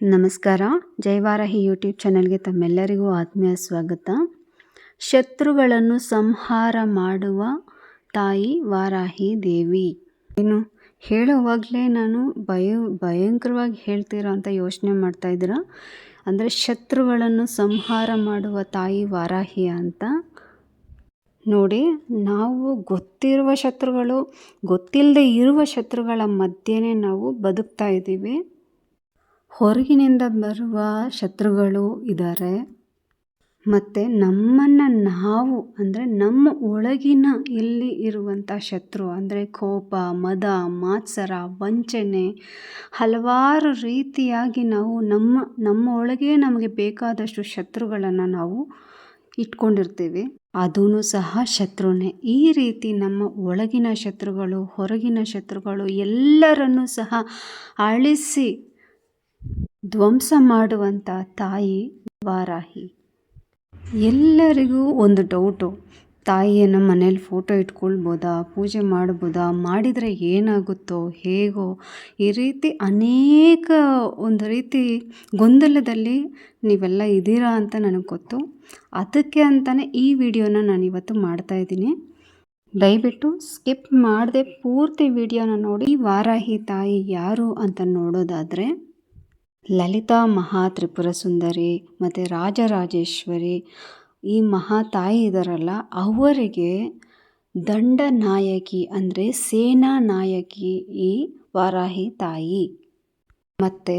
ನಮಸ್ಕಾರ. ಜೈವಾರಾಹಿ ಯೂಟ್ಯೂಬ್ ಚಾನೆಲ್ಗೆ ತಮ್ಮೆಲ್ಲರಿಗೂ ಆತ್ಮೀಯ ಸ್ವಾಗತ. ಶತ್ರುಗಳನ್ನು ಸಂಹಾರ ಮಾಡುವ ತಾಯಿ ವಾರಾಹಿ ದೇವಿ. ಏನು ಹೇಳುವಾಗಲೇ ನಾನು ಭಯ, ಭಯಂಕರವಾಗಿ ಹೇಳ್ತೀರಾ ಅಂತ ಯೋಚನೆ ಮಾಡ್ತಾ ಇದ್ದೀರಾ? ಅಂದರೆ ಶತ್ರುಗಳನ್ನು ಸಂಹಾರ ಮಾಡುವ ತಾಯಿ ವಾರಾಹಿ ಅಂತ. ನೋಡಿ, ನಾವು ಗೊತ್ತಿರುವ ಶತ್ರುಗಳು ಗೊತ್ತಿಲ್ಲದೆ ಇರುವ ಶತ್ರುಗಳ ಮಧ್ಯೆನೇ ನಾವು ಬದುಕ್ತಾ ಇದ್ದೀವಿ. ಹೊರಗಿನಿಂದ ಬರುವ ಶತ್ರುಗಳು ಇದ್ದಾರೆ ಮತ್ತು ನಮ್ಮನ್ನು ನಾವು, ಅಂದರೆ ನಮ್ಮ ಒಳಗಿನ ಇಲ್ಲಿ ಇರುವಂಥ ಶತ್ರು, ಅಂದರೆ ಕೋಪ, ಮದ, ಮಾತ್ಸರ, ವಂಚನೆ, ಹಲವಾರು ರೀತಿಯಾಗಿ ನಾವು ನಮ್ಮ ನಮ್ಮ ಒಳಗೆ ನಮಗೆ ಬೇಕಾದಷ್ಟು ಶತ್ರುಗಳನ್ನು ನಾವು ಇಟ್ಕೊಂಡಿರ್ತೀವಿ. ಅದೂ ಸಹ ಶತ್ರುನೇ. ಈ ರೀತಿ ನಮ್ಮ ಒಳಗಿನ ಶತ್ರುಗಳು, ಹೊರಗಿನ ಶತ್ರುಗಳು ಎಲ್ಲರನ್ನೂ ಸಹ ಅಳಿಸಿ ಧ್ವಂಸ ಮಾಡುವಂಥ ತಾಯಿ ವಾರಾಹಿ. ಎಲ್ಲರಿಗೂ ಒಂದು ಡೌಟು ತಾಯಿಯನ್ನು ಮನೇಲಿ ಫೋಟೋ ಇಟ್ಕೊಳ್ಬೋದಾ, ಪೂಜೆ ಮಾಡ್ಬೋದಾ, ಮಾಡಿದರೆ ಏನಾಗುತ್ತೋ, ಹೇಗೋ, ಈ ರೀತಿ ಅನೇಕ ಒಂದು ರೀತಿ ಗೊಂದಲದಲ್ಲಿ ನೀವೆಲ್ಲ ಇದ್ದೀರಾ ಅಂತ ನನಗೆ ಗೊತ್ತು. ಅದಕ್ಕೆ ಅಂತಲೇ ಈ ವಿಡಿಯೋನ ನಾನು ಇವತ್ತು ಮಾಡ್ತಾ ಇದ್ದೀನಿ. ದಯವಿಟ್ಟು ಸ್ಕಿಪ್ ಮಾಡದೆ ಪೂರ್ತಿ ವಿಡಿಯೋನ ನೋಡಿ. ವಾರಾಹಿ ತಾಯಿ ಯಾರು ಅಂತ ನೋಡೋದಾದರೆ ಲಲಿತಾ ಮಹಾ ತ್ರಿಪುರ ಸುಂದರಿ, ಮತ್ತು ರಾಜರಾಜೇಶ್ವರಿ, ಈ ಮಹಾ ತಾಯಿ ಇದ್ದಾರಲ್ಲ ಅವರಿಗೆ ದಂಡ ನಾಯಕಿ ಅಂದರೆ ಸೇನಾ ನಾಯಕಿ ಈ ವಾರಾಹಿ ತಾಯಿ. ಮತ್ತು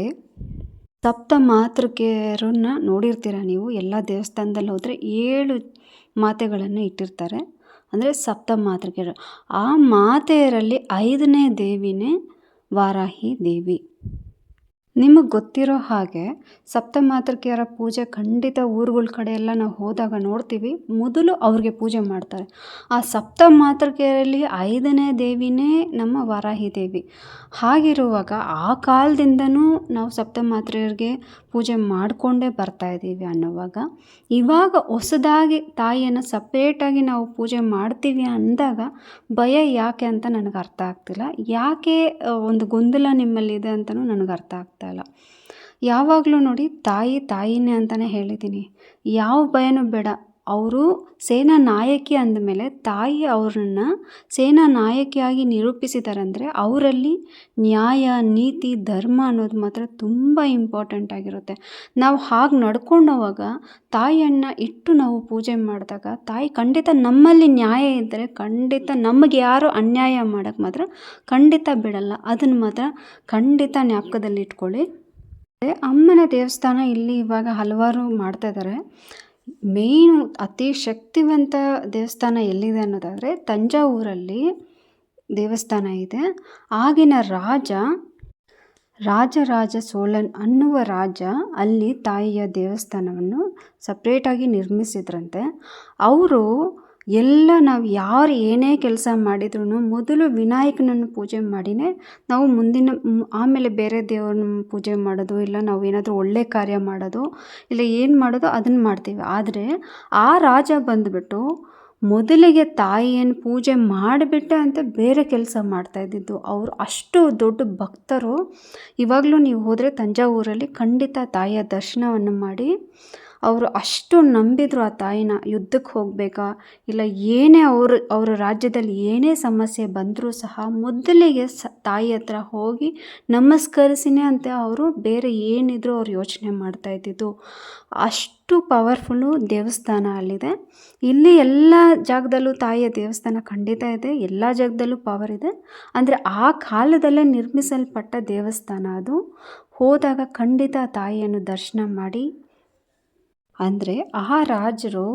ಸಪ್ತ ಮಾತೃಕೆಯರನ್ನ ನೋಡಿರ್ತೀರ ನೀವು? ಎಲ್ಲ ದೇವಸ್ಥಾನದಲ್ಲಿ ಹೋದರೆ ಏಳು ಮಾತೆಗಳನ್ನು ಇಟ್ಟಿರ್ತಾರೆ. ಅಂದರೆ ಸಪ್ತ ಮಾತೃಕೆಯರು. ಆ ಮಾತೆಯರಲ್ಲಿ ಐದನೇ ದೇವಿನೇ ವಾರಾಹಿ ದೇವಿ. ನಿಮಗೆ ಗೊತ್ತಿರೋ ಹಾಗೆ ಸಪ್ತಮಾತೃಕೆಯರ ಪೂಜೆ ಖಂಡಿತ ಊರುಗಳ ಕಡೆ ಎಲ್ಲ ನಾವು ಹೋದಾಗ ನೋಡ್ತೀವಿ. ಮೊದಲು ಅವ್ರಿಗೆ ಪೂಜೆ ಮಾಡ್ತಾರೆ. ಆ ಸಪ್ತ ಮಾತೃಕೆಯರಲ್ಲಿ ಐದನೇ ದೇವಿನೇ ನಮ್ಮ ವಾರಾಹಿ ದೇವಿ. ಹಾಗಿರುವಾಗ ಆ ಕಾಲದಿಂದನೂ ನಾವು ಸಪ್ತಮಾತ್ರೆಯರಿಗೆ ಪೂಜೆ ಮಾಡಿಕೊಂಡೇ ಬರ್ತಾ ಇದ್ದೀವಿ ಅನ್ನೋವಾಗ, ಇವಾಗ ಹೊಸದಾಗಿ ತಾಯಿಯನ್ನು ಸಪ್ರೇಟಾಗಿ ನಾವು ಪೂಜೆ ಮಾಡ್ತೀವಿ ಅಂದಾಗ ಭಯ ಯಾಕೆ ಅಂತ ನನಗೆ ಅರ್ಥ ಆಗ್ತಿಲ್ಲ. ಯಾಕೆ ಒಂದು ಗೊಂದಲ ನಿಮ್ಮಲ್ಲಿದೆ ಅಂತಲೂ ನನಗೆ ಅರ್ಥ ಆಗ್ತಾ ಇಲ್ಲ. ಯಾವಾಗಲೂ ನೋಡಿ ತಾಯಿ ತಾಯಿನೇ ಅಂತಲೇ ಹೇಳಿದ್ದೀನಿ. ಯಾವ ಭಯನೂ ಬೇಡ. ಅವರು ಸೇನಾ ನಾಯಕಿ ಅಂದಮೇಲೆ ತಾಯಿ ಅವ್ರನ್ನ ಸೇನಾ ನಾಯಕಿಯಾಗಿ ನಿರೂಪಿಸಿದ್ದಾರೆ ಅಂದರೆ ಅವರಲ್ಲಿ ನ್ಯಾಯ, ನೀತಿ, ಧರ್ಮ ಅನ್ನೋದು ಮಾತ್ರ ತುಂಬ ಇಂಪಾರ್ಟೆಂಟ್ ಆಗಿರುತ್ತೆ. ನಾವು ಹಾಗೆ ನಡ್ಕೊಂಡೋವಾಗ ತಾಯಿಯನ್ನು ಇಟ್ಟು ನಾವು ಪೂಜೆ ಮಾಡಿದಾಗ ತಾಯಿ ಖಂಡಿತ ನಮ್ಮಲ್ಲಿ ನ್ಯಾಯ ಇದ್ದರೆ ಖಂಡಿತ ನಮಗೆ ಯಾರು ಅನ್ಯಾಯ ಮಾಡೋಕ್ಕೆ ಮಾತ್ರ ಖಂಡಿತ ಬಿಡಲ್ಲ. ಅದನ್ನು ಮಾತ್ರ ಖಂಡಿತ ಜ್ಞಾಪಕದಲ್ಲಿ ಇಟ್ಕೊಳ್ಳಿ ಅಮ್ಮನ ದೇವಸ್ಥಾನ ಇಲ್ಲಿ ಇವಾಗ ಹಲವಾರು ಮಾಡ್ತಾ ಇದ್ದಾರೆ ಮೇಯ್ನು ಅತಿ ಶಕ್ತಿವಂತ ದೇವಸ್ಥಾನ ಎಲ್ಲಿದೆ ಅನ್ನೋದಾದರೆ ತಂಜಾವೂರಲ್ಲಿ ದೇವಸ್ಥಾನ ಇದೆ. ಆಗಿನ ರಾಜ, ರಾಜರಾಜ ಸೋಲನ್ ಅನ್ನುವ ರಾಜ ಅಲ್ಲಿ ತಾಯಿಯ ದೇವಸ್ಥಾನವನ್ನು ಸಪ್ರೇಟಾಗಿ ನಿರ್ಮಿಸಿದ್ರಂತೆ. ಅವರು ಎಲ್ಲ ನಾವು ಯಾರು ಏನೇ ಕೆಲಸ ಮಾಡಿದ್ರೂ ಮೊದಲು ವಿನಾಯಕನನ್ನು ಪೂಜೆ ಮಾಡಿನೇ ನಾವು ಮುಂದಿನ ಆಮೇಲೆ ಬೇರೆ ದೇವ್ರನ್ನ ಪೂಜೆ ಮಾಡೋದು, ಇಲ್ಲ ನಾವು ಏನಾದರೂ ಒಳ್ಳೆ ಕಾರ್ಯ ಮಾಡೋದು, ಇಲ್ಲ ಏನು ಮಾಡೋದು ಅದನ್ನು ಮಾಡ್ತೀವಿ. ಆದರೆ ಆ ರಾಜ ಬಂದುಬಿಟ್ಟು ಮೊದಲಿಗೆ ತಾಯಿಯನ್ನು ಪೂಜೆ ಮಾಡಿಬಿಟ್ಟೆ ಅಂತ ಬೇರೆ ಕೆಲಸ ಮಾಡ್ತಾ ಇದ್ದಿದ್ದು. ಅವರು ಅಷ್ಟು ದೊಡ್ಡ ಭಕ್ತರು. ಇವಾಗಲೂ ನೀವು ಹೋದರೆ ತಂಜಾವೂರಲ್ಲಿ ಖಂಡಿತ ತಾಯಿಯ ದರ್ಶನವನ್ನು ಮಾಡಿ ಅವರು ಅಷ್ಟು ನಂಬಿದ್ರು ಆ ತಾಯಿನ, ಯುದ್ಧಕ್ಕೆ ಹೋಗಬೇಕಾ? ಇಲ್ಲ ಏನೇ ಅವರು, ಅವರ ರಾಜ್ಯದಲ್ಲಿ ಏನೇ ಸಮಸ್ಯೆ ಬಂದರೂ ಸಹ ಮೊದಲಿಗೆ ಸ, ತಾಯಿ ಹತ್ರ ಹೋಗಿ ನಮಸ್ಕರಿಸಿನೇ ಅಂತ ಅವರು ಬೇರೆ ಏನಿದ್ರು ಅವ್ರು ಯೋಚನೆ ಮಾಡ್ತಾ ಇದ್ದಿದ್ದು. ಅಷ್ಟು ಪವರ್ಫುಲ್ಲು ದೇವಸ್ಥಾನ ಅಲ್ಲಿದೆ. ಇಲ್ಲಿ ಎಲ್ಲ ಜಾಗದಲ್ಲೂ ತಾಯಿಯ ದೇವಸ್ಥಾನ ಖಂಡಿತ ಇದೆ, ಎಲ್ಲ ಜಾಗದಲ್ಲೂ ಪವರ್ ಇದೆ. ಅಂದರೆ ಆ ಕಾಲದಲ್ಲೇ ನಿರ್ಮಿಸಲ್ಪಟ್ಟ ದೇವಸ್ಥಾನ ಅದು. ಹೋದಾಗ ಖಂಡಿತ ತಾಯಿಯನ್ನು ದರ್ಶನ ಮಾಡಿ ಅಂದರೆ ಆ ರಾಜರು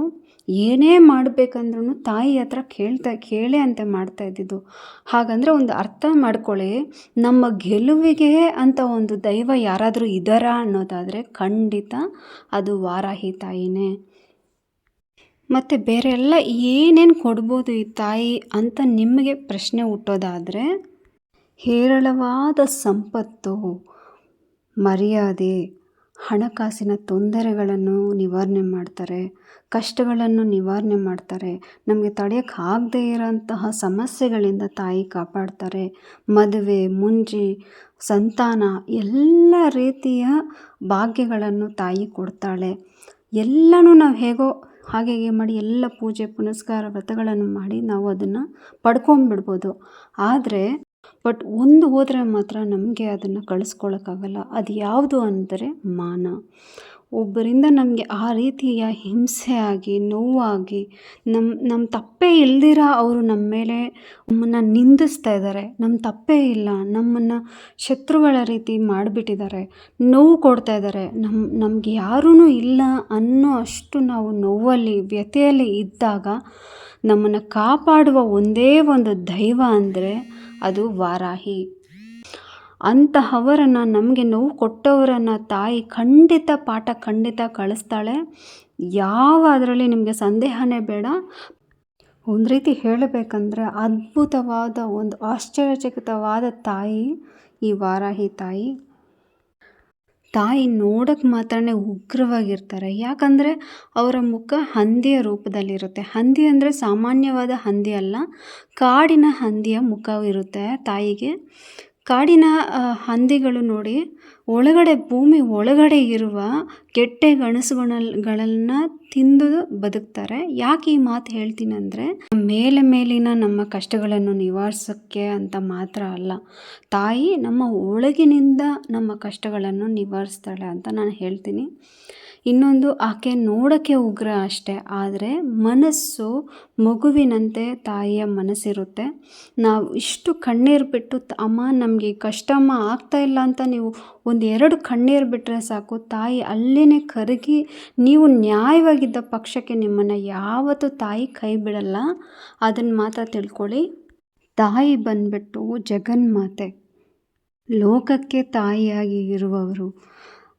ಏನೇ ಮಾಡಬೇಕಂದ್ರೂ ತಾಯಿ ಹತ್ರ ಕೇಳ್ತಾ, ಕೇಳೇ ಅಂತ ಮಾಡ್ತಾ ಇದ್ದಿದ್ದು. ಹಾಗಂದರೆ ಒಂದು ಅರ್ಥ ಮಾಡ್ಕೊಳ್ಳಿ, ನಮ್ಮ ಗೆಲುವಿಗೆ ಅಂತ ಒಂದು ದೈವ ಯಾರಾದರೂ ಇದ್ದಾರಾ ಅನ್ನೋದಾದರೆ ಖಂಡಿತ ಅದು ವಾರಾಹಿ ತಾಯಿನೇ. ಮತ್ತು ಬೇರೆ ಎಲ್ಲ ಏನೇನು ಕೊಡ್ಬೋದು ಈ ತಾಯಿ ಅಂತ ನಿಮಗೆ ಪ್ರಶ್ನೆ ಹುಟ್ಟೋದಾದರೆ, ಹೇರಳವಾದ ಸಂಪತ್ತು, ಮರ್ಯಾದೆ ಹಣಕಾಸಿನ ತೊಂದರೆಗಳನ್ನು ನಿವಾರಣೆ ಮಾಡ್ತಾರೆ, ಕಷ್ಟಗಳನ್ನು ನಿವಾರಣೆ ಮಾಡ್ತಾರೆ, ನಮಗೆ ತಡೆಯಕ್ಕೆ ಆಗದೇ ಇರೋಂತಹ ಸಮಸ್ಯೆಗಳಿಂದ ತಾಯಿ ಕಾಪಾಡ್ತಾರೆ. ಮದುವೆ ಮುಂಜಿ ಸಂತಾನ ಎಲ್ಲ ರೀತಿಯ ಭಾಗ್ಯಗಳನ್ನು ತಾಯಿ ಕೊಡ್ತಾಳೆ. ಎಲ್ಲನೂ ನಾವು ಹೇಗೋ ಹಾಗೆ ಹೀಗೆ ಮಾಡಿ ಎಲ್ಲ ಪೂಜೆ, ಪುನಸ್ಕಾರ ವ್ರತಗಳನ್ನು ಮಾಡಿ ನಾವು ಅದನ್ನು ಪಡ್ಕೊಂಬಿಡ್ಬೋದು ಆದರೆ ಬಟ್ ಒಂದು ಹೋದರೆ ಮಾತ್ರ ನಮಗೆ ಅದನ್ನು ಕಳಿಸ್ಕೊಳ್ಳೋಕ್ಕಾಗಲ್ಲ ಅದು ಯಾವುದು ಅಂದರೆ ಮಾನ. ಒಬ್ಬರಿಂದ ನಮಗೆ ಆ ರೀತಿಯ ಹಿಂಸೆ ಆಗಿ, ನೋವಾಗಿ ನಮ್ಮ ನಮ್ಮ ತಪ್ಪೇ ಇಲ್ದಿರ ಅವರು ನಮ್ಮ ಮೇಲೆ ನಮ್ಮನ್ನು ನಿಂದಿಸ್ತಾ ಇದ್ದಾರೆ ನಮ್ಮ ತಪ್ಪೇ ಇಲ್ಲ. ನಮ್ಮನ್ನು ಶತ್ರುಗಳ ರೀತಿ ಮಾಡಿಬಿಟ್ಟಿದ್ದಾರೆ ನೋವು ಕೊಡ್ತಾ ಇದ್ದಾರೆ ನಮ್ಮ ನಮ್ಗೆ ಯಾರೂ ಇಲ್ಲ ಅನ್ನೋ ಅಷ್ಟು ನಾವು ನೋವಲ್ಲಿ, ವ್ಯಥೆಯಲ್ಲಿ ಇದ್ದಾಗ ನಮ್ಮನ್ನು ಕಾಪಾಡುವ ಒಂದೇ ಒಂದು ದೈವ ಅಂದರೆ ಅದು ವಾರಾಹಿ. ಅಂತಹವರನ್ನು, ನಮಗೆ ನೋವು ಕೊಟ್ಟವರನ್ನು ತಾಯಿ ಖಂಡಿತ ಪಾಠ ಖಂಡಿತ ಕಳಿಸ್ತಾಳೆ. ಯಾವ ಅದರಲ್ಲಿ ನಿಮಗೆ ಸಂದೇಹನೇ ಬೇಡ. ಒಂದು ರೀತಿ ಹೇಳಬೇಕಂದ್ರೆ ಅದ್ಭುತವಾದ ಒಂದು ಆಶ್ಚರ್ಯಚಕಿತವಾದ ತಾಯಿ ಈ ವಾರಾಹಿ ತಾಯಿ. ತಾಯಿ ನೋಡೋಕ್ಕೆ ಮಾತ್ರ ಉಗ್ರವಾಗಿರ್ತಾರೆ. ಯಾಕಂದರೆ ಅವರ ಮುಖ ಹಂದಿಯ ರೂಪದಲ್ಲಿರುತ್ತೆ. ಹಂದಿ ಅಂದರೆ ಸಾಮಾನ್ಯವಾದ ಹಂದಿ ಅಲ್ಲ, ಕಾಡಿನ ಹಂದಿಯ ಮುಖವಿರುತ್ತೆ ತಾಯಿಗೆ. ಕಾಡಿನ ಹಂದಿಗಳು ನೋಡಿ, ಒಳಗಡೆ ಭೂಮಿ ಒಳಗಡೆ ಇರುವ ಗೆಡ್ಡೆ ಗೆಣಸುಗಳನ್ನ ತಿಂದು ಬದುಕ್ತಾರೆ. ಯಾಕೆ ಈ ಮಾತು ಹೇಳ್ತೀನಿ ಅಂದರೆ, ಮೇಲೆ ಮೇಲಿನ ನಮ್ಮ ಕಷ್ಟಗಳನ್ನು ನಿವಾರಿಸೋಕ್ಕೆ ಅಂತ ಮಾತ್ರ ಅಲ್ಲ. ತಾಯಿ ನಮ್ಮ ಒಳಗಿನಿಂದ ನಮ್ಮ ಕಷ್ಟಗಳನ್ನು ನಿವಾರಿಸ್ತಾಳೆ ಅಂತ ನಾನು ಹೇಳ್ತೀನಿ. ಇನ್ನೊಂದು ಆಕೆ ನೋಡೋಕ್ಕೆ ಉಗ್ರ ಅಷ್ಟೇ, ಆದರೆ ಮನಸ್ಸು ಮಗುವಿನಂತೆ ತಾಯಿಯ ಮನಸ್ಸಿರುತ್ತೆ. ನಾವು ಇಷ್ಟು ಕಣ್ಣೀರು ಬಿಟ್ಟು ಅಮ್ಮ ನಮಗೆ ಕಷ್ಟಮ್ಮ ಆಗ್ತಾ ಇಲ್ಲ ಅಂತ ನೀವು ಒಂದು ಎರಡು ಕಣ್ಣೀರು ಬಿಟ್ಟರೆ ಸಾಕು, ತಾಯಿ ಅಲ್ಲಿನೇ ಕರಗಿ ನೀವು ನ್ಯಾಯವಾಗಿದ್ದ ಪಕ್ಷಕ್ಕೆ ನಿಮ್ಮನ್ನು ಯಾವತ್ತೂ ತಾಯಿ ಕೈ ಬಿಡಲ್ಲ. ಅದನ್ನು ಮಾತ್ರ ತಿಳ್ಕೊಳ್ಳಿ. ತಾಯಿ ಬಂದ್ಬಿಟ್ಟು ಜಗನ್ಮಾತೆ, ಲೋಕಕ್ಕೆ ತಾಯಿಯಾಗಿ ಇರುವವರು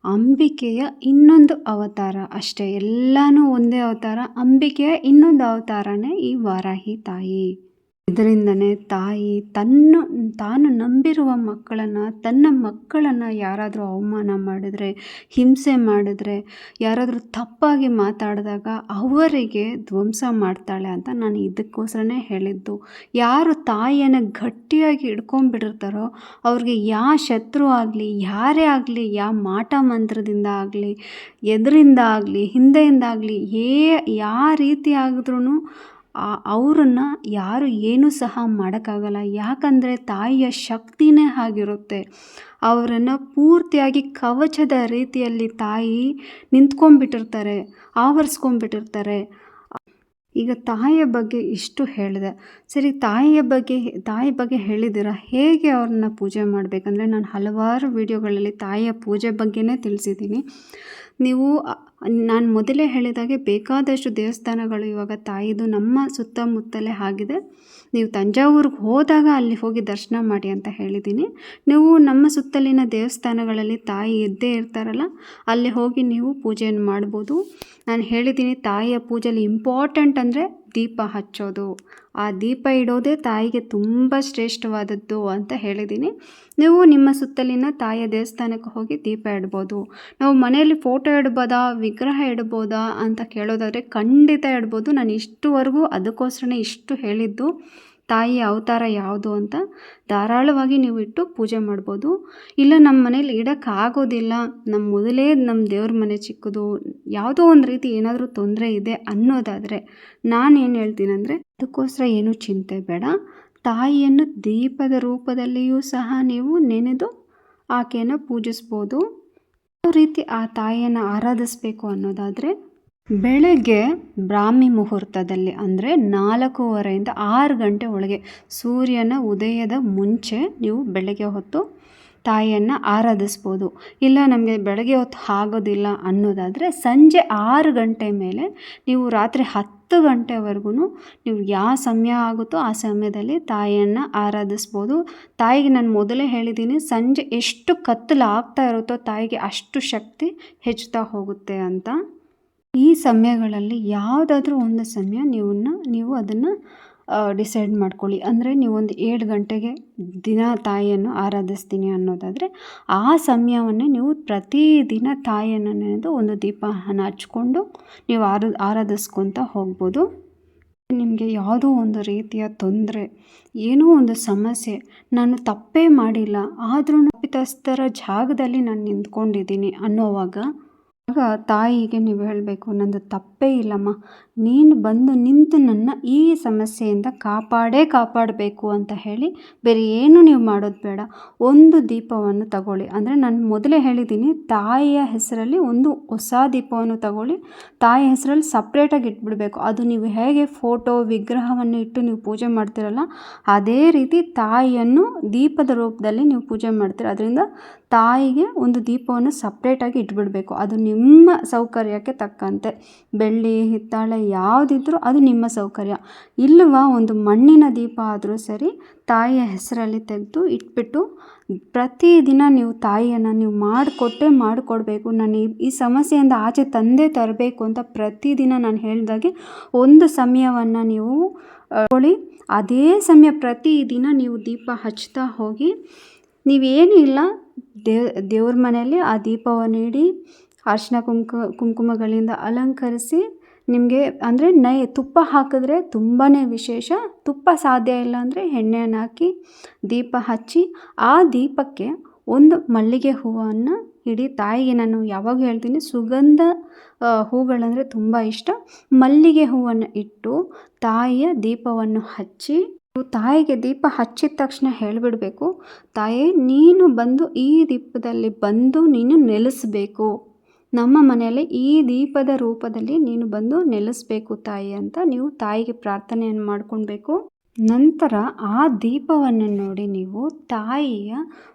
ಅಂಬಿಕೆಯ ಇನ್ನೊಂದು ಅವತಾರ ಅಷ್ಟೇ. ಎಲ್ಲನೂ ಒಂದೇ ಅವತಾರ. ಅಂಬಿಕೆಯ ಇನ್ನೊಂದು ಅವತಾರನೇ ಈ ವಾರಾಹಿ ತಾಯಿ. ಇದರಿಂದನೇ ತಾಯಿ ತನ್ನ, ತಾನು ನಂಬಿರುವ ಮಕ್ಕಳನ್ನು, ತನ್ನ ಮಕ್ಕಳನ್ನು ಯಾರಾದರೂ ಅವಮಾನ ಮಾಡಿದರೆ, ಹಿಂಸೆ ಮಾಡಿದರೆ, ಯಾರಾದರೂ ತಪ್ಪಾಗಿ ಮಾತಾಡಿದಾಗ ಅವರಿಗೆ ಧ್ವಂಸ ಮಾಡ್ತಾಳೆ ಅಂತ ನಾನು ಇದಕ್ಕೋಸ್ಕರನೇ ಹೇಳಿದ್ದು. ಯಾರು ತಾಯಿಯನ್ನು ಗಟ್ಟಿಯಾಗಿ ಹಿಡ್ಕೊಂಡ್ಬಿಟ್ಟಿರ್ತಾರೋ, ಅವ್ರಿಗೆ ಯಾವ ಶತ್ರು ಆಗಲಿ, ಯಾರೇ ಆಗಲಿ ಯಾವ ಮಾಟ ಮಂತ್ರದಿಂದ ಆಗಲಿ, ಎದರಿಂದ ಆಗಲಿ, ಹಿಂದೆಯಿಂದ ಆಗಲಿ, ಏ ಯಾವ ರೀತಿ ಆಗಿದ್ರೂ ಅವ್ರನ್ನ ಯಾರು ಏನೂ ಸಹ ಮಾಡೋಕ್ಕಾಗಲ್ಲ. ಯಾಕಂದರೆ ತಾಯಿಯ ಶಕ್ತಿನೇ ಆಗಿರುತ್ತೆ ಅವರನ್ನು ಪೂರ್ತಿಯಾಗಿ ಕವಚದ ರೀತಿಯಲ್ಲಿ ತಾಯಿ ನಿಂತ್ಕೊಂಡ್ಬಿಟ್ಟಿರ್ತಾರೆ, ಆವರಿಸ್ಕೊಂಡ್ಬಿಟ್ಟಿರ್ತಾರೆ. ಈಗ ತಾಯಿಯ ಬಗ್ಗೆ ಇಷ್ಟು ಹೇಳಿದೆ. ಸರಿ, ತಾಯಿಯ ಬಗ್ಗೆ, ತಾಯಿ ಬಗ್ಗೆ ಹೇಳಿದ್ದೀರ? ಹೇಗೆ ಅವ್ರನ್ನ ಪೂಜೆ ಮಾಡಬೇಕಂದ್ರೆ, ನಾನು ಹಲವಾರು ವಿಡಿಯೋಗಳಲ್ಲಿ ತಾಯಿಯ ಪೂಜೆ ಬಗ್ಗೆನೇ ತಿಳಿಸಿದ್ದೀನಿ. ನೀವು ನಾನು ಮೊದಲೇ ಹೇಳಿದಾಗೆ ಬೇಕಾದಷ್ಟು ದೇವಸ್ಥಾನಗಳು ಇವಾಗ ತಾಯಿದು ನಮ್ಮ ಸುತ್ತಮುತ್ತಲೇ ಆಗಿದೆ. ನೀವು ತಂಜಾವೂರಿಗೆ ಹೋದಾಗ ಅಲ್ಲಿ ಹೋಗಿ ದರ್ಶನ ಮಾಡಿ ಅಂತ ಹೇಳಿದ್ದೀನಿ ನೀವು ನಮ್ಮ ಸುತ್ತಲಿನ ದೇವಸ್ಥಾನಗಳಲ್ಲಿ ತಾಯಿ ಇದ್ದೇ ಇರ್ತಾರಲ್ಲ, ಅಲ್ಲಿ ಹೋಗಿ ನೀವು ಪೂಜೆಯನ್ನು ಮಾಡ್ಬೋದು. ನಾನು ಹೇಳಿದ್ದೀನಿ ತಾಯಿಯ ಪೂಜೆಯಲ್ಲಿ ಇಂಪಾರ್ಟೆಂಟ್ ಅಂದರೆ ದೀಪ ಹಚ್ಚೋದು, ಆ ದೀಪ ಇಡೋದೇ ತಾಯಿಗೆ ತುಂಬ ಶ್ರೇಷ್ಠವಾದದ್ದು ಅಂತ ಹೇಳಿದ್ದೀನಿ. ನೀವು ನಿಮ್ಮ ಸುತ್ತಲಿನ ತಾಯಿಯ ದೇವಸ್ಥಾನಕ್ಕೆ ಹೋಗಿ ದೀಪ ಇಡ್ಬೋದು. ನಾವು ಮನೆಯಲ್ಲಿ ಫೋಟೋ ಇಡ್ಬೋದಾ, ವಿಗ್ರಹ ಇಡ್ಬೋದಾ ಅಂತ ಕೇಳೋದಾದರೆ ಖಂಡಿತ ಇಡ್ಬೋದು. ನಾನು ಇಷ್ಟುವರೆಗೂ ಅದಕ್ಕೋಸ್ಕರನೇ ಇಷ್ಟು ಹೇಳಿದ್ದು. ತಾಯಿಯ ಅವತಾರ ಯಾವುದು ಅಂತ ಧಾರಾಳವಾಗಿ ನೀವು ಇಟ್ಟು ಪೂಜೆ ಮಾಡ್ಬೋದು. ಇಲ್ಲ ನಮ್ಮ ಮನೇಲಿ ಇಡೋಕ್ಕಾಗೋದಿಲ್ಲ ನಮ್ಮ ಮೊದಲೇ ನಮ್ಮ ದೇವ್ರ ಮನೆ ಚಿಕ್ಕದು, ಯಾವುದೋ ಒಂದು ರೀತಿ ಏನಾದರೂ ತೊಂದರೆ ಇದೆ ಅನ್ನೋದಾದರೆ ನಾನು ಏನು ಹೇಳ್ತೀನಿ ಅಂದರೆ ಅದಕ್ಕೋಸ್ಕರ ಏನೂ ಚಿಂತೆ ಬೇಡ. ತಾಯಿಯನ್ನು ದೀಪದ ರೂಪದಲ್ಲಿಯೂ ಸಹ ನೀವು ನೆನೆದು ಆಕೆಯನ್ನು ಪೂಜಿಸ್ಬೋದು. ಯಾವ ರೀತಿ ಆ ತಾಯಿಯನ್ನು ಆರಾಧಿಸಬೇಕು ಅನ್ನೋದಾದರೆ ಬೆಳಗ್ಗೆ ಬ್ರಾಹ್ಮಿ ಮುಹೂರ್ತದಲ್ಲಿ ಅಂದರೆ ನಾಲ್ಕೂವರೆಯಿಂದ ಆರು ಗಂಟೆ ಒಳಗೆ ಸೂರ್ಯನ ಉದಯದ ಮುಂಚೆ ನೀವು ಬೆಳಗ್ಗೆ ಹೊತ್ತು ತಾಯಿಯನ್ನು ಆರಾಧಿಸ್ಬೋದು. ಇಲ್ಲ ನಮಗೆ ಬೆಳಗ್ಗೆ ಹೊತ್ತು ಆಗೋದಿಲ್ಲ ಅನ್ನೋದಾದರೆ ಸಂಜೆ ಆರು ಗಂಟೆ ಮೇಲೆ ನೀವು ರಾತ್ರಿ ಹತ್ತು ಗಂಟೆವರೆಗೂ ನೀವು ಯಾವ ಸಮಯ ಆಗುತ್ತೋ ಆ ಸಮಯದಲ್ಲಿ ತಾಯಿಯನ್ನು ಆರಾಧಿಸ್ಬೋದು. ತಾಯಿಗೆ ನಾನು ಮೊದಲೇ ಹೇಳಿದ್ದೀನಿ, ಸಂಜೆ ಎಷ್ಟು ಕತ್ತಲು ಆಗ್ತಾ ಇರುತ್ತೋ ತಾಯಿಗೆ ಅಷ್ಟು ಶಕ್ತಿ ಹೆಚ್ಚುತ್ತಾ ಹೋಗುತ್ತೆ ಅಂತ. ಈ ಸಮಯಗಳಲ್ಲಿ ಯಾವುದಾದ್ರೂ ಒಂದು ಸಮಯ ನೀವನ್ನ, ನೀವು ಅದನ್ನು ಡಿಸೈಡ್ ಮಾಡ್ಕೊಳ್ಳಿ. ಅಂದರೆ ನೀವೊಂದು ಏಳು ಗಂಟೆಗೆ ದಿನ ತಾಯಿಯನ್ನು ಆರಾಧಿಸ್ತೀನಿ ಅನ್ನೋದಾದರೆ, ಆ ಸಮಯವನ್ನೇ ನೀವು ಪ್ರತಿದಿನ ತಾಯಿಯನ್ನು ನೆನೆದು ಒಂದು ದೀಪವನ್ನು ಹಚ್ಕೊಂಡು ನೀವು ಆರ, ಆರಾಧಿಸ್ಕೊತ ಹೋಗ್ಬೋದು. ನಿಮಗೆ ಯಾವುದೋ ಒಂದು ರೀತಿಯ ತೊಂದರೆ, ಏನೋ ಒಂದು ಸಮಸ್ಯೆ, ನಾನು ತಪ್ಪೇ ಮಾಡಿಲ್ಲ, ಆದರೂ ತಪ್ಪಿತಸ್ಥರ ಜಾಗದಲ್ಲಿ ನಾನು ನಿಂತ್ಕೊಂಡಿದ್ದೀನಿ ಅನ್ನೋವಾಗ ಆಗ ತಾಯಿಗೆ ನೀವು ಹೇಳಬೇಕು, ನಂದು ತಪ್ಪೇ ಇಲ್ಲಮ್ಮ. ನೀನು ಬಂದು ನಿಂತು ನನ್ನ ಈ ಸಮಸ್ಯೆಯಿಂದ ಕಾಪಾಡೇ ಕಾಪಾಡಬೇಕು ಅಂತ ಹೇಳಿ ಬೇರೆ ಏನು ನೀವು ಮಾಡೋದು ಬೇಡ. ಒಂದು ದೀಪವನ್ನು ತಗೊಳ್ಳಿ. ಅಂದರೆ ನಾನು ಮೊದಲೇ ಹೇಳಿದ್ದೀನಿ, ತಾಯಿಯ ಹೆಸರಲ್ಲಿ ಒಂದು ಹೊಸ ದೀಪವನ್ನು ತಗೊಳ್ಳಿ. ತಾಯಿಯ ಹೆಸರಲ್ಲಿ ಸಪ್ರೇಟಾಗಿ ಇಟ್ಬಿಡಬೇಕು. ಅದು ನೀವು ಹೇಗೆ ಫೋಟೋ ವಿಗ್ರಹವನ್ನು ಇಟ್ಟು ನೀವು ಪೂಜೆ ಮಾಡ್ತೀರಲ್ಲ, ಅದೇ ರೀತಿ ತಾಯಿಯನ್ನು ದೀಪದ ರೂಪದಲ್ಲಿ ನೀವು ಪೂಜೆ ಮಾಡ್ತೀರ. ಅದರಿಂದ ತಾಯಿಗೆ ಒಂದು ದೀಪವನ್ನು ಸಪ್ರೇಟಾಗಿ ಇಟ್ಬಿಡಬೇಕು. ಅದು ನಿಮ್ಮ ಸೌಕರ್ಯಕ್ಕೆ ತಕ್ಕಂತೆ. ಬೆಳ್ಳಿ, ಹಿತ್ತಾಳೆ ಯಾವುದಿದ್ರೂ ಅದು ನಿಮ್ಮ ಸೌಕರ್ಯ. ಇಲ್ಲವಾ ಒಂದು ಮಣ್ಣಿನ ದೀಪ ಆದರೂ ಸರಿ ತಾಯಿಯ ಹೆಸರಲ್ಲಿ ತೆಗೆದು ಇಟ್ಬಿಟ್ಟು ಪ್ರತಿದಿನ ನೀವು ತಾಯಿಯನ್ನು ನೀವು ಮಾಡಿಕೊಟ್ಟೆ ಮಾಡಿಕೊಡ್ಬೇಕು. ನಾನು ಈ ಈ ಸಮಸ್ಯೆಯಿಂದ ಆಚೆ ತಂದೆ ತರಬೇಕು ಅಂತ ಪ್ರತಿದಿನ ನಾನು ಹೇಳಿದಾಗೆ ಒಂದು ಸಮಯವನ್ನು ನೀವು ಹೊಳಿ ಅದೇ ಸಮಯ ಪ್ರತಿದಿನ ನೀವು ದೀಪ ಹಚ್ತಾ ಹೋಗಿ, ನೀವೇನು ಇಲ್ಲ ದೇವ್ ದೇವ್ರ ಮನೆಯಲ್ಲಿ ಆ ದೀಪವನ್ನು ಇಡಿ, ಅರ್ಶಿನ ಕುಂಕು, ಕುಂಕುಮಗಳಿಂದ ಅಲಂಕರಿಸಿ, ನಿಮಗೆ ಅಂದರೆ ನೈ, ತುಪ್ಪ ಹಾಕಿದ್ರೆ ತುಂಬಾ ವಿಶೇಷ. ತುಪ್ಪ ಸಾಧ್ಯ ಇಲ್ಲ ಅಂದರೆ ಎಣ್ಣೆಯನ್ನು ಹಾಕಿ, ದೀಪ ಹಚ್ಚಿ, ಆ ದೀಪಕ್ಕೆ ಒಂದು ಮಲ್ಲಿಗೆ ಹೂವನ್ನು ಇಡೀ. ತಾಯಿಗೆ ನಾನು ಯಾವಾಗ ಹೇಳ್ತೀನಿ, ಸುಗಂಧ ಹೂಗಳಂದರೆ ತುಂಬ ಇಷ್ಟ. ಮಲ್ಲಿಗೆ ಹೂವನ್ನು ಇಟ್ಟು ತಾಯಿಯ ದೀಪವನ್ನು ಹಚ್ಚಿ ತಾಯಿಗೆ ದೀಪ ಹಚ್ಚಿದ ತಕ್ಷಣ ಹೇಳಿಬಿಡಬೇಕು, ತಾಯಿ, ನೀನು ಬಂದು ಈ ದೀಪದಲ್ಲಿ ಬಂದು ನೀನು ನೆಲೆಸಬೇಕು. ನಮ್ಮ ಮನೆಯಲ್ಲಿ ಈ ದೀಪದ ರೂಪದಲ್ಲಿ ನೀನು ಬಂದು ನೆಲೆಸಬೇಕು ತಾಯಿ ಅಂತ ನೀವು ತಾಯಿಗೆ ಪ್ರಾರ್ಥನೆಯನ್ನು ಮಾಡ್ಕೊಳ್ಬೇಕು. ನಂತರ ಆ ದೀಪವನ್ನು ನೋಡಿ ನೀವು ತಾಯಿಯ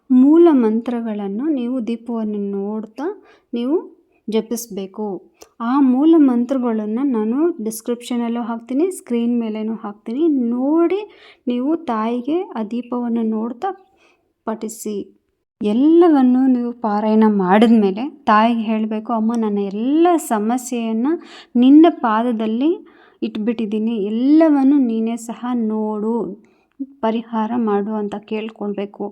ಮೂಲ ಮಂತ್ರಗಳನ್ನು ನೀವು ದೀಪವನ್ನು ನೋಡ್ತಾ ನೀವು ಜಪಿಸಬೇಕು. ಆ ಮೂಲ ಮಂತ್ರಗಳನ್ನು ನಾನು ಡಿಸ್ಕ್ರಿಪ್ಷನಲ್ಲೂ ಹಾಕ್ತೀನಿ ಸ್ಕ್ರೀನ್ ಮೇಲೇನೂ ಹಾಕ್ತೀನಿ. ನೋಡಿ ನೀವು ತಾಯಿಗೆ ಆ ದೀಪವನ್ನು ನೋಡ್ತಾ ಪಠಿಸಿ. ಎಲ್ಲವನ್ನು ನೀವು ಪಾರಾಯಣ ಮಾಡಿದ ಮೇಲೆ ತಾಯಿಗೆ ಹೇಳಬೇಕು, ಅಮ್ಮ, ನನ್ನ ಎಲ್ಲ ಸಮಸ್ಯೆಯನ್ನು ನಿನ್ನ ಪಾದದಲ್ಲಿ ಇಟ್ಬಿಟ್ಟಿದ್ದೀನಿ. ಎಲ್ಲವನ್ನು ನೀನೇ ಸಹ ನೋಡು, ಪರಿಹಾರ ಮಾಡು ಅಂತ ಕೇಳ್ಕೊಳ್ಬೇಕು.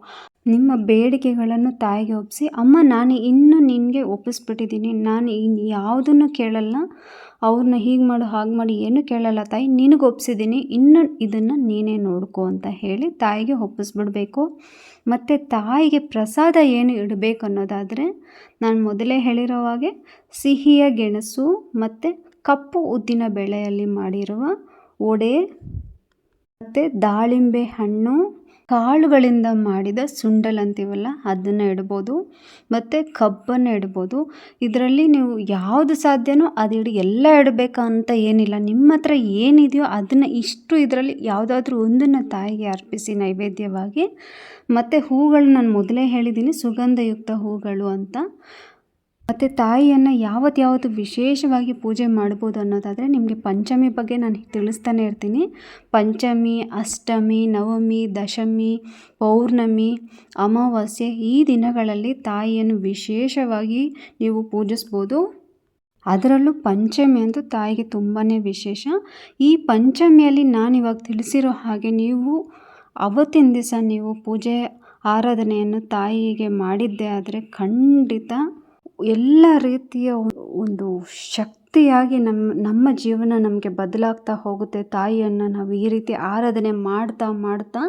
ನಿಮ್ಮ ಬೇಡಿಕೆಗಳನ್ನು ತಾಯಿಗೆ ಒಪ್ಪಿಸಿ, ಅಮ್ಮ, ನಾನು ಇನ್ನೂ ನಿನಗೆ ಒಪ್ಪಿಸ್ಬಿಟ್ಟಿದ್ದೀನಿ. ನಾನು ಇನ್ನು ಯಾವುದನ್ನು ಕೇಳಲ್ಲ. ಅವ್ರನ್ನ ಹೀಗೆ ಮಾಡು, ಹಾಗೆ ಮಾಡಿ, ಏನು ಕೇಳಲ್ಲ ತಾಯಿ. ನಿನಗೆ ಒಪ್ಪಿಸಿದ್ದೀನಿ ಇನ್ನು ಇದನ್ನು ನೀನೇ ನೋಡ್ಕೊ ಅಂತ ಹೇಳಿ ತಾಯಿಗೆ ಒಪ್ಪಿಸ್ಬಿಡ್ಬೇಕು. ಮತ್ತು ತಾಯಿಗೆ ಪ್ರಸಾದ ಏನು ಇಡಬೇಕು ಅನ್ನೋದಾದರೆ, ನಾನು ಮೊದಲೇ ಹೇಳಿರೋ ಹಾಗೆ ಸಿಹಿಯ ಗೆಣಸು ಮತ್ತು ಕಪ್ಪು ಉದ್ದಿನ ಬೆಳೆಯಲ್ಲಿ ಮಾಡಿರುವ ಒಡೆ ಮತ್ತು ದಾಳಿಂಬೆ ಹಣ್ಣು ಕಾಳುಗಳಿಂದ ಮಾಡಿದ ಸುಂಡಲ್ ಅಂತೀವಲ್ಲ, ಅದನ್ನು ಇಡ್ಬೋದು. ಮತ್ತು ಕಬ್ಬನ್ನು ಇಡ್ಬೋದು. ಇದರಲ್ಲಿ ನೀವು ಯಾವುದು ಸಾಧ್ಯನೋ ಅದು ಇಡಿ ಎಲ್ಲ ಇಡಬೇಕಂತ ಏನಿಲ್ಲ. ನಿಮ್ಮ ಹತ್ರ ಏನಿದೆಯೋ ಅದನ್ನು ಇಷ್ಟು ಇದರಲ್ಲಿ ಯಾವುದಾದ್ರೂ ಒಂದನ್ನು ತಾಯಿಗೆ ಅರ್ಪಿಸಿ ನೈವೇದ್ಯವಾಗಿ. ಮತ್ತು ಹೂಗಳು ನಾನು ಮೊದಲೇ ಹೇಳಿದ್ದೀನಿ ಸುಗಂಧಯುಕ್ತ ಹೂಗಳು ಅಂತ. ಮತ್ತು ತಾಯಿಯನ್ನು ಯಾವತ್ತು ಯಾವತ್ತು ವಿಶೇಷವಾಗಿ ಪೂಜೆ ಮಾಡ್ಬೋದು ಅನ್ನೋದಾದರೆ ನಿಮಗೆ ಪಂಚಮಿ ಬಗ್ಗೆ ನಾನು ತಿಳಿಸ್ತಾನೆ ಇರ್ತೀನಿ. ಪಂಚಮಿ, ಅಷ್ಟಮಿ, ನವಮಿ, ದಶಮಿ, ಪೌರ್ಣಮಿ, ಅಮಾವಾಸ್ಯೆ ಈ ದಿನಗಳಲ್ಲಿ ತಾಯಿಯನ್ನು ವಿಶೇಷವಾಗಿ ನೀವು ಪೂಜಿಸ್ಬೋದು. ಅದರಲ್ಲೂ ಪಂಚಮಿ ಅಂತೂ ತಾಯಿಗೆ ತುಂಬಾ ವಿಶೇಷ. ಈ ಪಂಚಮಿಯಲ್ಲಿ ನಾನು ಇವಾಗ ತಿಳಿಸಿರೋ ಹಾಗೆ ನೀವು ಅವತ್ತಿನ ದಿವಸ ನೀವು ಪೂಜೆ, ಆರಾಧನೆಯನ್ನು ತಾಯಿಗೆ ಮಾಡಿದ್ದೆ ಆದರೆ ಖಂಡಿತ ಎಲ್ಲ ರೀತಿಯ ಒಂದು ಶಕ್ತಿಯಾಗಿ ನಮ್ಮ ನಮ್ಮ ಜೀವನ ನಮಗೆ ಬದಲಾಗ್ತಾ ಹೋಗುತ್ತೆ. ತಾಯಿಯನ್ನು ನಾವು ಈ ರೀತಿ ಆರಾಧನೆ ಮಾಡ್ತಾ ಮಾಡ್ತಾ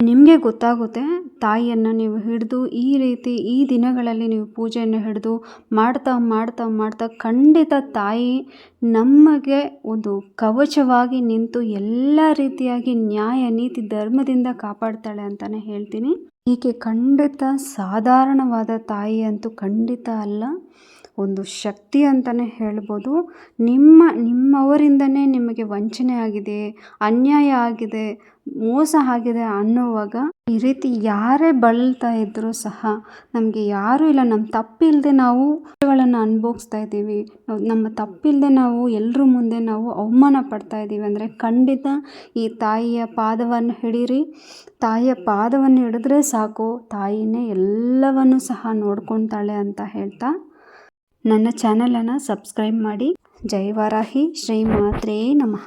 ನಿಮಗೆ ಗೊತ್ತಾಗುತ್ತೆ, ತಾಯಿಯನ್ನು ನೀವು ಹಿಡಿದು ಈ ರೀತಿ ಈ ದಿನಗಳಲ್ಲಿ ನೀವು ಪೂಜೆಯನ್ನು ಹಿಡಿದು ಮಾಡ್ತಾ ಮಾಡ್ತಾ ಮಾಡ್ತಾ ಖಂಡಿತ ತಾಯಿ ನಮಗೆ ಒಂದು ಕವಚವಾಗಿ ನಿಂತು ಎಲ್ಲ ರೀತಿಯಾಗಿ ನ್ಯಾಯ, ನೀತಿ, ಧರ್ಮದಿಂದ ಕಾಪಾಡ್ತಾಳೆ ಅಂತಲೇ ಹೇಳ್ತೀನಿ. ಈಕೆ ಖಂಡಿತ ಸಾಧಾರಣವಾದ ತಾಯಿ ಅಂತೂ ಖಂಡಿತ ಅಲ್ಲ. ಒಂದು ಶಕ್ತಿ ಅಂತಲೇ ಹೇಳ್ಬೋದು. ನಿಮ್ಮ, ನಿಮ್ಮವರಿಂದನೇ ನಿಮಗೆ ವಂಚನೆ ಆಗಿದೆ, ಅನ್ಯಾಯ ಆಗಿದೆ. ಮೋಸ ಆಗಿದೆ ಅನ್ನುವಾಗ ಈ ರೀತಿ ಯಾರೇ ಬಳಲ್ತಾ ಇದ್ದರೂ ಸಹ ನಮಗೆ ಯಾರೂ ಇಲ್ಲ ನಮ್ಮ ತಪ್ಪಿಲ್ಲದೆ ನಾವು ಕಷ್ಟಗಳನ್ನು ಅನುಭವಿಸ್ತಾ ಇದ್ದೀವಿ. ನಮ್ಮ ತಪ್ಪಿಲ್ಲದೆ ನಾವು ಎಲ್ಲರ ಮುಂದೆ ನಾವು ಅವಮಾನ ಪಡ್ತಾ ಇದ್ದೀವಿ. ಅಂದರೆ ಖಂಡಿತ ಈ ತಾಯಿಯ ಪಾದವನ್ನು ಹಿಡೀರಿ, ತಾಯಿಯ ಪಾದವನ್ನು ಹಿಡಿದ್ರೆ ಸಾಕು, ತಾಯಿನೇ ಎಲ್ಲವನ್ನು ಸಹ ನೋಡ್ಕೊತಾಳೆ ಅಂತ ಹೇಳ್ತಾ ನನ್ನ ಚಾನಲನ್ನು ಸಬ್ಸ್ಕ್ರೈಬ್ ಮಾಡಿ. ಜೈ ವಾರಾಹಿ, ಶ್ರೀ ಮಾತ್ರೇ ನಮಃ.